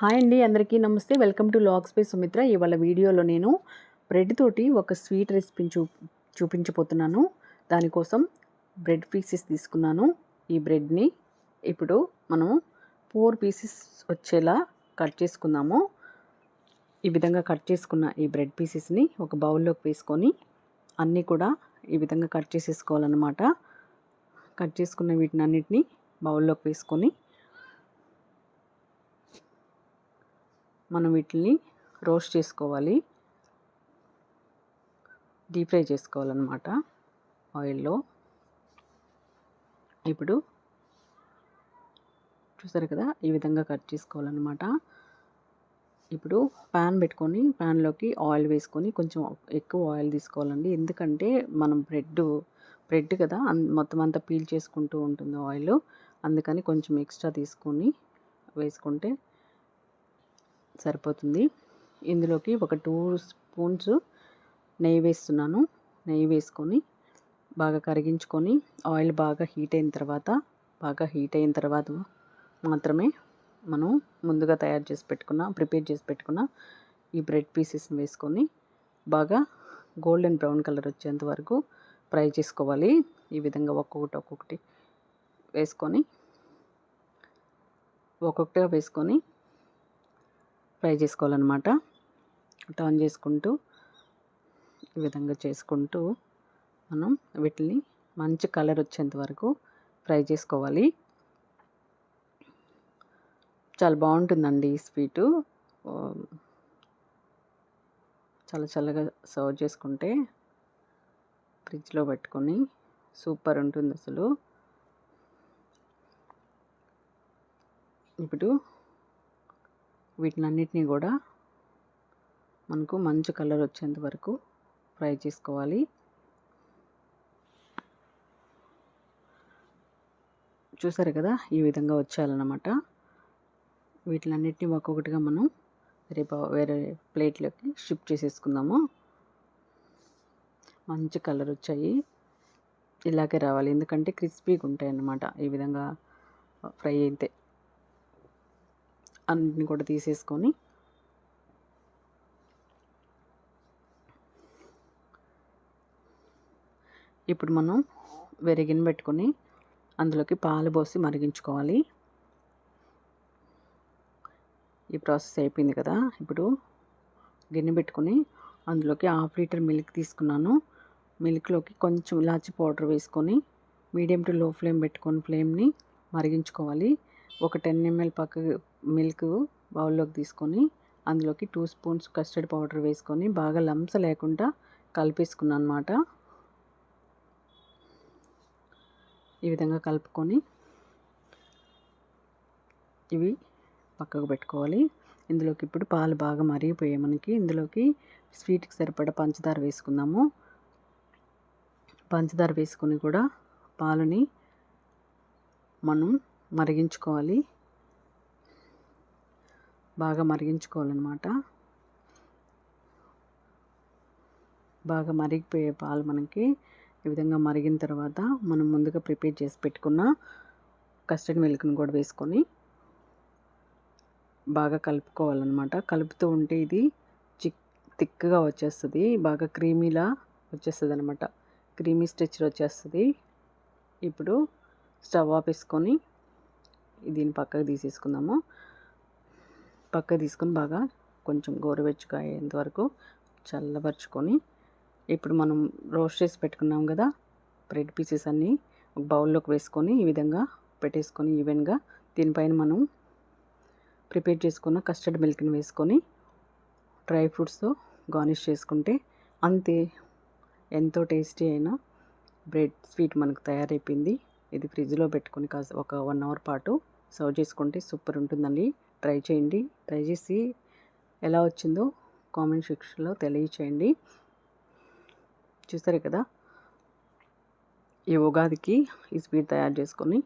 Hi అండి అందరికీ నమస్తే. Welcome to logs by Sumitra ఇవాళ వీడియోలో నేను బ్రెడ్ తోటి ఒక స్వీట్ రెసిపీని చూ చూపించబోతున్నాను. దానికోసం బ్రెడ్ పీసెస్ తీసుకున్నాను. ఈ బ్రెడ్ని ఇప్పుడు మనం ఫోర్ పీసెస్ వచ్చేలా కట్ చేసుకుందాము. ఈ విధంగా కట్ చేసుకున్న ఈ బ్రెడ్ పీసెస్ని ఒక బౌల్లోకి వేసుకొని అన్నీ కూడా ఈ విధంగా కట్ చేసేసుకోవాలన్నమాట. కట్ చేసుకున్న వీటిని అన్నిటిని బౌల్లోకి వేసుకొని మనం వీటిని రోస్ట్ చేసుకోవాలి. డీప్ ఫ్రై చేసుకోవాలన్నమాట ఆయిల్లో. ఇప్పుడు చూసారు కదా ఈ విధంగా కట్ చేసుకోవాలన్నమాట. ఇప్పుడు ప్యాన్ పెట్టుకొని ప్యాన్లోకి ఆయిల్ వేసుకొని కొంచెం ఎక్కువ ఆయిల్ తీసుకోవాలండి. ఎందుకంటే మనం బ్రెడ్ బ్రెడ్ కదా మొత్తం అంతా పీల్ చేసుకుంటూ ఉంటుంది ఆయిల్. అందుకని కొంచెం ఎక్స్ట్రా తీసుకొని వేసుకుంటే సరిపోతుంది. ఇందులోకి ఒక టూ స్పూన్స్ నెయ్యి వేస్తున్నాను. నెయ్యి వేసుకొని బాగా కరిగించుకొని ఆయిల్ బాగా హీట్ అయిన తర్వాత బాగా హీట్ అయిన తర్వాత మాత్రమే మనం ముందుగా తయారు చేసి పెట్టుకున్న ప్రిపేర్ చేసి పెట్టుకున్న ఈ బ్రెడ్ పీసెస్ని వేసుకొని బాగా గోల్డెన్ బ్రౌన్ కలర్ వచ్చేంత వరకు ఫ్రై చేసుకోవాలి. ఈ విధంగా ఒక్కొక్కటి ఒక్కొక్కటి వేసుకొని ఒక్కొక్కటిగా వేసుకొని ఫ్రై చేసుకోవాలన్నమాట. టర్న్ చేసుకుంటూ ఈ విధంగా చేసుకుంటూ మనం వీటిని మంచి కలర్ వచ్చేంత వరకు ఫ్రై చేసుకోవాలి. చాలా బాగుంటుందండి ఈ స్వీటు. చాలా చల్లగా సర్వ్ చేసుకుంటే ఫ్రిడ్జ్లో పెట్టుకొని సూపర్ ఉంటుంది అసలు. ఇప్పుడు వీటినన్నిటినీ కూడా మనకు మంచి కలర్ వచ్చేంత వరకు ఫ్రై చేసుకోవాలి. చూసారు కదా? ఈ విధంగా వచ్చేయాలన్నమాట. వీటినన్నిటిని ఒక్కొక్కటిగా మనం రేపు వేరే ప్లేట్లోకి షిఫ్ట్ చేసేసుకుందాము. మంచి కలర్ వచ్చాయి. ఇలాగే రావాలి. ఎందుకంటే క్రిస్పీగా ఉంటాయి అన్నమాట ఈ విధంగా ఫ్రై అయితే. అన్నిటిని కూడా తీసేసుకొని ఇప్పుడు మనం వేరే గిన్నె పెట్టుకొని అందులోకి పాలు పోసి మరిగించుకోవాలి. ఈ ప్రాసెస్ అయిపోయింది కదా. ఇప్పుడు గిన్నె పెట్టుకొని అందులోకి హాఫ్ లీటర్ మిల్క్ తీసుకున్నాను. మిల్క్లోకి కొంచెం ఇలాచి పౌడర్ వేసుకొని మీడియం టు లో ఫ్లేమ్ పెట్టుకొని ఫ్లేమ్ని మరిగించుకోవాలి. ఒక టెన్ ఎంఎల్ పక్క మిల్క్ బౌల్లోకి తీసుకొని అందులోకి టూ స్పూన్స్ కస్టర్డ్ పౌడర్ వేసుకొని బాగా లంస లేకుండా కలిపేసుకున్నాను అనమాట ఈ విధంగా కలుపుకొని ఇవి పక్కకు పెట్టుకోవాలి. ఇందులోకి ఇప్పుడు పాలు బాగా మరిగిపోయాయి మనకి. ఇందులోకి స్వీట్కి సరిపడా పంచదార వేసుకుందాము. పంచదార వేసుకొని కూడా పాలని మనం మరిగించుకోవాలి. బాగా మరిగించుకోవాలన్నమాట. బాగా మరిగిపోయే పాలు మనకి ఈ విధంగా మరిగిన తర్వాత మనం ముందుగా ప్రిపేర్ చేసి పెట్టుకున్న కస్టర్డ్ మిల్క్ని కూడా వేసుకొని బాగా కలుపుకోవాలన్నమాట. కలుపుతూ ఉంటే ఇది చిక్ థిక్గా వచ్చేస్తుంది. బాగా క్రీమీలా వచ్చేస్తుంది అనమాట క్రీమీ స్ట్రెచర్ వచ్చేస్తుంది. ఇప్పుడు స్టవ్ ఆపేసుకొని దీన్ని పక్కకు తీసేసుకుందాము. పక్కకు తీసుకొని బాగా కొంచెం గోరువెచ్చగా అయ్యేంత వరకు చల్లబరుచుకొని ఇప్పుడు మనం రోస్ట్ చేసి పెట్టుకున్నాం కదా బ్రెడ్ పీసెస్ అన్నీ ఒక బౌల్లోకి వేసుకొని ఈ విధంగా పెట్టేసుకొని ఈవెన్గా దీనిపైన మనం ప్రిపేర్ చేసుకున్న కస్టర్డ్ మిల్క్ని వేసుకొని డ్రై ఫ్రూట్స్తో గార్నిష్ చేసుకుంటే అంతే ఎంతో టేస్టీ అయిన బ్రెడ్ స్వీట్ మనకు తయారైపోయింది. ఇది ఫ్రిడ్జ్లో పెట్టుకొని కాస్త ఒక వన్ అవర్ పాటు సర్వ్ చేసుకుంటే సూపర్ ఉంటుందండి. ట్రై చేయండి. ట్రై చేసి ఎలా వచ్చిందో కామెంట్ సెక్షన్లో తెలియచేయండి. చూస్తారు కదా? ఈ ఉగాదికి ఈ స్వీట్ తయారు చేసుకొని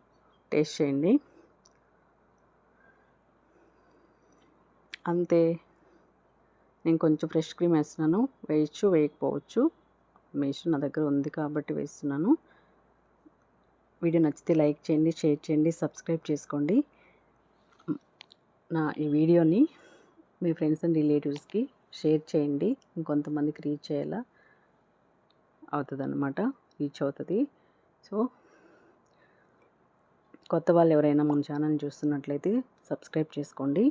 టేస్ట్ చేయండి. అంతే. నేను కొంచెం ఫ్రెష్ క్రీమ్ వేస్తున్నాను. వేయచ్చు వేయకపోవచ్చు. వేసి నా దగ్గర ఉంది కాబట్టి వేస్తున్నాను. వీడియో నచ్చితే లైక్ చేయండి షేర్ చేయండి సబ్స్క్రైబ్ చేసుకోండి. నా ఈ వీడియోని మీ ఫ్రెండ్స్ అండ్ రిలేటివ్స్కి షేర్ చేయండి. ఇంకొంతమందికి రీచ్ అయ్యేలా అవుతుంది అనమాట రీచ్ అవుతుంది. సో కొత్త వాళ్ళు ఎవరైనా మన ఛానల్ చూస్తున్నట్లయితే సబ్స్క్రైబ్ చేసుకోండి.